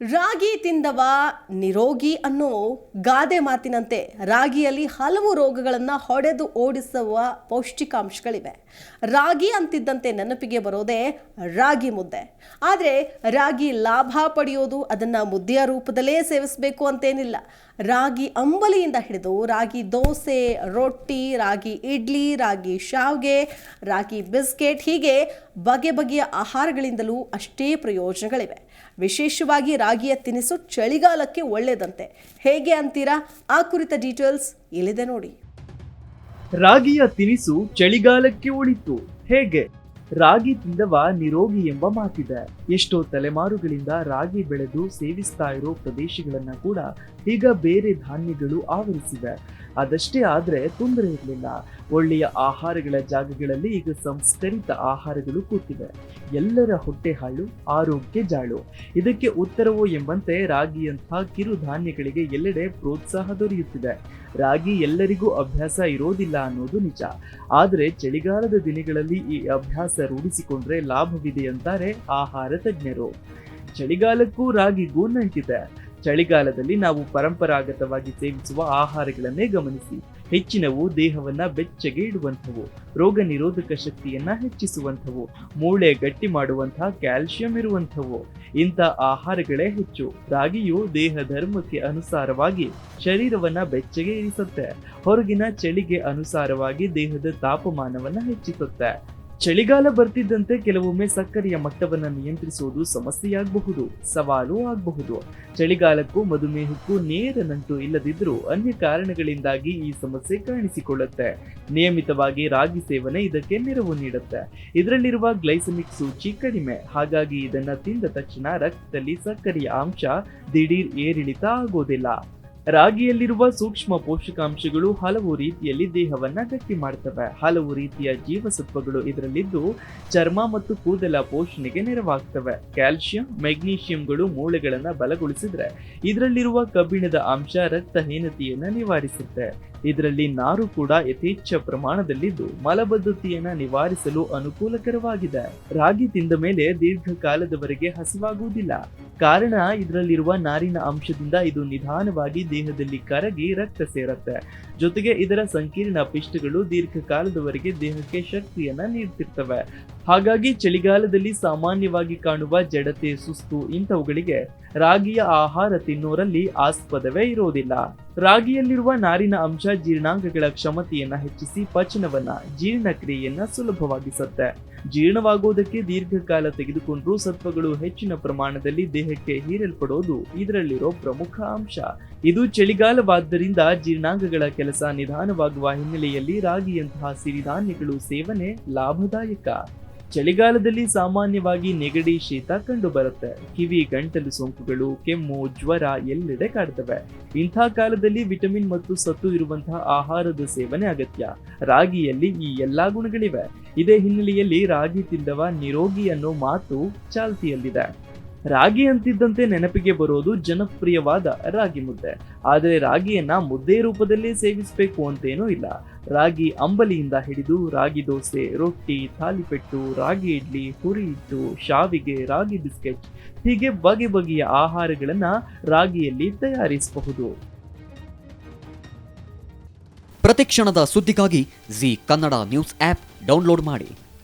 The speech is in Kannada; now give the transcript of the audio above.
ರಾಗಿ ತಿಂದವ ನಿರೋಗಿ ಅನ್ನೋ ಗಾದೆ ಮಾತಿನಂತೆ ರಾಗಿಯಲ್ಲಿ ಹಲವು ರೋಗಗಳನ್ನು ಹೊಡೆದು ಓಡಿಸುವ ಪೌಷ್ಟಿಕಾಂಶಗಳಿವೆ. ರಾಗಿ ಅಂತಿದ್ದಂತೆ ನೆನಪಿಗೆ ಬರೋದೇ ರಾಗಿ ಮುದ್ದೆ. ಆದರೆ ರಾಗಿ ಲಾಭ ಪಡೆಯೋದು ಅದನ್ನು ಮುದ್ದೆಯ ರೂಪದಲ್ಲೇ ಸೇವಿಸಬೇಕು ಅಂತೇನಿಲ್ಲ. ರಾಗಿ ಅಂಬಲಿಯಿಂದ ಹಿಡಿದು ರಾಗಿ ದೋಸೆ, ರೊಟ್ಟಿ, ರಾಗಿ ಇಡ್ಲಿ, ರಾಗಿ ಶಾವ್ಗೆ, ರಾಗಿ ಬಿಸ್ಕೆಟ್ ಹೀಗೆ ಬಗೆ ಬಗೆಯ ಆಹಾರಗಳಿಂದಲೂ ಅಷ್ಟೇ ಪ್ರಯೋಜನಗಳಿವೆ. ವಿಶೇಷವಾಗಿ ರಾಗಿಯ ತಿನಿಸು ಚಳಿಗಾಲಕ್ಕೆ ಒಳ್ಳೆಯದಂತೆ ಹೇಗೆ ಅಂತೀರಾ? ಆ ಕುರಿತ ಡೀಟೇಲ್ಸ್ ಇಲ್ಲಿದೆ ನೋಡಿ. ರಾಗಿಯ ತಿನಿಸು ಚಳಿಗಾಲಕ್ಕೆ ಉಳಿತು ಹೇಗೆ? ರಾಗಿ ತಿಂದವ ನಿರೋಗಿ ಎಂಬ ಮಾತಿದೆ. ಎಷ್ಟೋ ತಲೆಮಾರುಗಳಿಂದ ರಾಗಿ ಬೆಳೆದು ಸೇವಿಸ್ತಾ ಇರೋ ಪ್ರದೇಶಗಳನ್ನ ಕೂಡ ಈಗ ಬೇರೆ ಧಾನ್ಯಗಳು ಆವರಿಸಿವೆ. ಅದಷ್ಟೇ ಆದ್ರೆ ತೊಂದರೆ ಇರಲಿಲ್ಲ. ಒಳ್ಳೆಯ ಆಹಾರಗಳ ಜಾಗಗಳಲ್ಲಿ ಈಗ ಸಂಸ್ಕರಿತ ಆಹಾರಗಳು ಕೂತಿವೆ. ಎಲ್ಲರ ಹೊಟ್ಟೆ ಹಾಳು, ಆರೋಗ್ಯ ಜಾಳು. ಇದಕ್ಕೆ ಉತ್ತರವೋ ಎಂಬಂತೆ ರಾಗಿಯಂತಹ ಕಿರು ಧಾನ್ಯಗಳಿಗೆ ಎಲ್ಲೆಡೆ ಪ್ರೋತ್ಸಾಹ ದೊರೆಯುತ್ತಿದೆ. ರಾಗಿ ಎಲ್ಲರಿಗೂ ಅಭ್ಯಾಸ ಇರೋದಿಲ್ಲ ಅನ್ನೋದು ನಿಜ. ಆದರೆ ಚಳಿಗಾಲದ ದಿನಗಳಲ್ಲಿ ಈ ಅಭ್ಯಾಸ ರೂಢಿಸಿಕೊಂಡ್ರೆ ಲಾಭವಿದೆ ಅಂತಾರೆ ಆಹಾರ ತಜ್ಞರು. ಚಳಿಗಾಲಕ್ಕೂ ರಾಗಿಗೂ ನಂಟಿದೆ ಚಳಿಗಾಲದಲ್ಲಿ ನಾವು ಪರಂಪರಾಗತವಾಗಿ ಸೇವಿಸುವ ಆಹಾರಗಳನ್ನೇ ಗಮನಿಸಿ. ಹೆಚ್ಚಿನವು ದೇಹವನ್ನ ಬೆಚ್ಚಗೆ ಇಡುವಂಥವು, ರೋಗ ನಿರೋಧಕ ಶಕ್ತಿಯನ್ನ ಹೆಚ್ಚಿಸುವಂಥವು, ಮೂಳೆ ಗಟ್ಟಿ ಮಾಡುವಂತಹ ಕ್ಯಾಲ್ಸಿಯಂ ಇರುವಂಥವು. ಇಂಥ ಆಹಾರಗಳೇ ಹೆಚ್ಚು. ರಾಗಿಯು ದೇಹ ಧರ್ಮಕ್ಕೆ ಅನುಸಾರವಾಗಿ ಶರೀರವನ್ನ ಬೆಚ್ಚಗೆ ಇರಿಸುತ್ತೆ. ಹೊರಗಿನ ಚಳಿಗೆ ಅನುಸಾರವಾಗಿ ದೇಹದ ತಾಪಮಾನವನ್ನ ಹೆಚ್ಚಿಸುತ್ತೆ. ಚಳಿಗಾಲ ಬರ್ತಿದ್ದಂತೆ ಕೆಲವೊಮ್ಮೆ ಸಕ್ಕರೆಯ ಮಟ್ಟವನ್ನು ನಿಯಂತ್ರಿಸುವುದು ಸಮಸ್ಯೆಯಾಗಬಹುದು, ಸವಾಲು ಆಗಬಹುದು. ಚಳಿಗಾಲಕ್ಕೂ ಮಧುಮೇಹಕ್ಕೂ ನೇರ ನಂಟು ಇಲ್ಲದಿದ್ದರೂ ಅನ್ಯ ಕಾರಣಗಳಿಂದಾಗಿ ಈ ಸಮಸ್ಯೆ ಕಾಣಿಸಿಕೊಳ್ಳುತ್ತೆ. ನಿಯಮಿತವಾಗಿ ರಾಗಿ ಸೇವನೆ ಇದಕ್ಕೆ ನೆರವು ನೀಡುತ್ತೆ. ಇದರಲ್ಲಿರುವ ಗ್ಲೈಸಮಿಕ್ ಸೂಚಿ ಕಡಿಮೆ, ಹಾಗಾಗಿ ಇದನ್ನು ತಿಂದ ತಕ್ಷಣ ರಕ್ತದಲ್ಲಿ ಸಕ್ಕರೆಯ ಅಂಶ ದಿಢೀರ್ ಏರಿಳಿತ ಆಗೋದಿಲ್ಲ. ರಾಗಿಯಲ್ಲಿರುವ ಸೂಕ್ಷ್ಮ ಪೋಷಕಾಂಶಗಳು ಹಲವು ರೀತಿಯಲ್ಲಿ ದೇಹವನ್ನ ಗಟ್ಟಿ ಮಾಡ್ತವೆ. ಹಲವು ರೀತಿಯ ಜೀವಸತ್ವಗಳು ಇದರಲ್ಲಿದ್ದು ಚರ್ಮ ಮತ್ತು ಕೂದಲ ಪೋಷಣೆಗೆ ನೆರವಾಗ್ತವೆ. ಕ್ಯಾಲ್ಸಿಯಂ ಮೆಗ್ನೀಷಿಯಂಗಳು ಮೂಳೆಗಳನ್ನ ಬಲಗೊಳಿಸಿದ್ರೆ ಇದರಲ್ಲಿರುವ ಕಬ್ಬಿಣದ ಅಂಶ ರಕ್ತಹೀನತೆಯನ್ನ ನಿವಾರಿಸುತ್ತೆ. ಇದರಲ್ಲಿ ನಾರು ಕೂಡ ಯಥೇಚ್ಛ ಪ್ರಮಾಣದಲ್ಲಿದ್ದು ಮಲಬದ್ಧತೆಯನ್ನ ನಿವಾರಿಸಲು ಅನುಕೂಲಕರವಾಗಿದೆ. ರಾಗಿ ತಿಂದ ಮೇಲೆ ದೀರ್ಘಕಾಲದವರೆಗೆ ಹಸಿವಾಗುವುದಿಲ್ಲ. ಕಾರಣ ಇದರಲ್ಲಿರುವ ನಾರಿನ ಅಂಶದಿಂದ ಇದು ನಿಧಾನವಾಗಿ ದೇಹದಲ್ಲಿ ಕರಗಿ ರಕ್ತ ಸೇರುತ್ತೆ. ಜೊತೆಗೆ ಇದರ ಸಂಕೀರ್ಣ ಪಿಷ್ಟಗಳು ದೀರ್ಘಕಾಲದವರೆಗೆ ದೇಹಕ್ಕೆ ಶಕ್ತಿಯನ್ನ ನೀಡ್ತಿರ್ತವೆ. ಹಾಗಾಗಿ ಚಳಿಗಾಲದಲ್ಲಿ ಸಾಮಾನ್ಯವಾಗಿ ಕಾಣುವ ಜಡತೆ, ಸುಸ್ತು ಇಂಥವುಗಳಿಗೆ ರಾಗಿಯ ಆಹಾರ ತಿನ್ನೋರಲ್ಲಿ ಆಸ್ಪದವೇ ಇರೋದಿಲ್ಲ ರಾಗಿಯಲ್ಲಿರುವ ನಾರಿನ ಅಂಶ ಜೀರ್ಣಾಂಗಗಳ ಕ್ಷಮತೆಯನ್ನ ಹೆಚ್ಚಿಸಿ ಪಚನವನ್ನ, ಜೀರ್ಣಕ್ರಿಯೆಯನ್ನ ಸುಲಭವಾಗಿಸುತ್ತೆ. ಜೀರ್ಣವಾಗುವುದಕ್ಕೆ ದೀರ್ಘಕಾಲ ತೆಗೆದುಕೊಂಡ್ರೂ ಸತ್ವಗಳು ಹೆಚ್ಚಿನ ಪ್ರಮಾಣದಲ್ಲಿ ದೇಹಕ್ಕೆ ಹೀರಲ್ಪಡೋದು ಇದರಲ್ಲಿರೋ ಪ್ರಮುಖ ಅಂಶ. ಇದು ಚಳಿಗಾಲವಾದ್ದರಿಂದ ಜೀರ್ಣಾಂಗಗಳ ಕೆಲಸ ನಿಧಾನವಾಗುವ ಹಿನ್ನೆಲೆಯಲ್ಲಿ ರಾಗಿಯಂತಹ ಸಿರಿಧಾನ್ಯಗಳು ಸೇವನೆ ಲಾಭದಾಯಕ. ಚಳಿಗಾಲದಲ್ಲಿ ಸಾಮಾನ್ಯವಾಗಿ ನೆಗಡಿ, ಶೀತ ಕಂಡುಬರುತ್ತೆ. ಕಿವಿ, ಗಂಟಲು ಸೋಂಕುಗಳು, ಕೆಮ್ಮು, ಜ್ವರ ಎಲ್ಲೆಡೆ ಕಾಡ್ತವೆ. ಇಂಥ ಕಾಲದಲ್ಲಿ ವಿಟಮಿನ್ ಮತ್ತು ಸತ್ತು ಇರುವಂತಹ ಆಹಾರದ ಸೇವನೆ ಅಗತ್ಯ. ರಾಗಿಯಲ್ಲಿ ಈ ಎಲ್ಲಾ ಗುಣಗಳಿವೆ. ಇದೇ ಹಿನ್ನೆಲೆಯಲ್ಲಿ ರಾಗಿ ತಿಂದವ ನಿರೋಗಿ ಅನ್ನೋ ಮಾತು ಚಾಲ್ತಿಯಲ್ಲಿದೆ. ರಾಗಿ ಅಂತಿದ್ದಂತೆ ನೆನಪಿಗೆ ಬರೋದು ಜನಪ್ರಿಯವಾದ ರಾಗಿ ಮುದ್ದೆ. ಆದರೆ ರಾಗಿಯನ್ನ ಮುದ್ದೆ ರೂಪದಲ್ಲೇ ಸೇವಿಸಬೇಕು ಅಂತೇನೂ ಇಲ್ಲ. ರಾಗಿ ಅಂಬಲಿಯಿಂದ ಹಿಡಿದು ರಾಗಿ ದೋಸೆ, ರೊಟ್ಟಿ, ಥಾಲಿಪೆಟ್ಟು, ರಾಗಿ ಇಡ್ಲಿ, ಹುರಿ ಇಟ್ಟು ಶಾವಿಗೆ, ರಾಗಿ ಬಿಸ್ಕೆಟ್ ಹೀಗೆ ಬಗೆ ಬಗೆಯ ಆಹಾರಗಳನ್ನ ರಾಗಿಯಲ್ಲಿ ತಯಾರಿಸಬಹುದು. ಪ್ರತಿಕ್ಷಣದ ಸುದ್ದಿಗಾಗಿ Zee Kannada news app download ಮಾಡಿ.